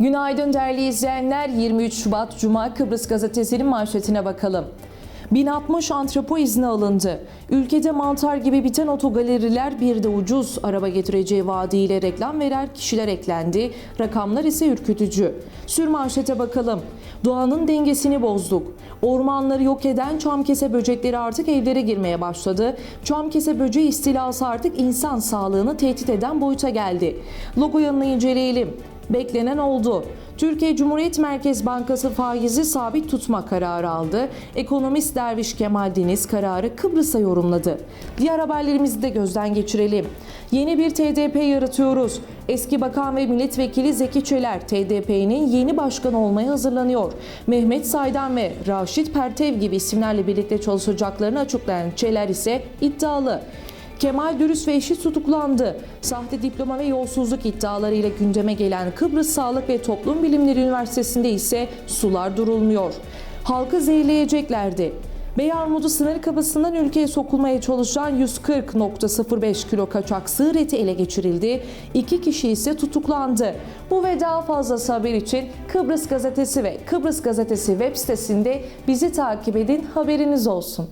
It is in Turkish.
Günaydın değerli izleyenler. 23 Şubat Cuma Kıbrıs Gazetesi'nin manşetine bakalım. 1060 antrepo izni alındı. Ülkede mantar gibi biten otogaleriler bir de ucuz araba getireceği vaadiyle reklam veren kişiler eklendi. Rakamlar ise ürkütücü. Sür manşete bakalım. Doğanın dengesini bozduk. Ormanları yok eden çamkese böcekleri artık evlere girmeye başladı. Çamkese böceği istilası artık insan sağlığını tehdit eden boyuta geldi. Logo yanını inceleyelim. Beklenen oldu. Türkiye Cumhuriyet Merkez Bankası faizi sabit tutma kararı aldı. Ekonomist Derviş Kemal Deniz kararı Kıbrıs'a yorumladı. Diğer haberlerimizi de gözden geçirelim. Yeni bir TDP yaratıyoruz. Eski Bakan ve Milletvekili Zeki Çeler TDP'nin yeni başkanı olmaya hazırlanıyor. Mehmet Saydan ve Raşit Pertev gibi isimlerle birlikte çalışacaklarını açıklayan Çeler ise iddialı. Kemal Dürüst ve eşi tutuklandı. Sahte diploma ve yolsuzluk iddialarıyla gündeme gelen Kıbrıs Sağlık ve Toplum Bilimleri Üniversitesi'nde ise sular durulmuyor. Halkı zehirleyeceklerdi. Beyarmudu sınır kapısından ülkeye sokulmaya çalışan 140.05 kilo kaçak sığır eti ele geçirildi. İki kişi ise tutuklandı. Bu ve daha fazlası haber için Kıbrıs Gazetesi ve Kıbrıs Gazetesi web sitesinde bizi takip edin haberiniz olsun.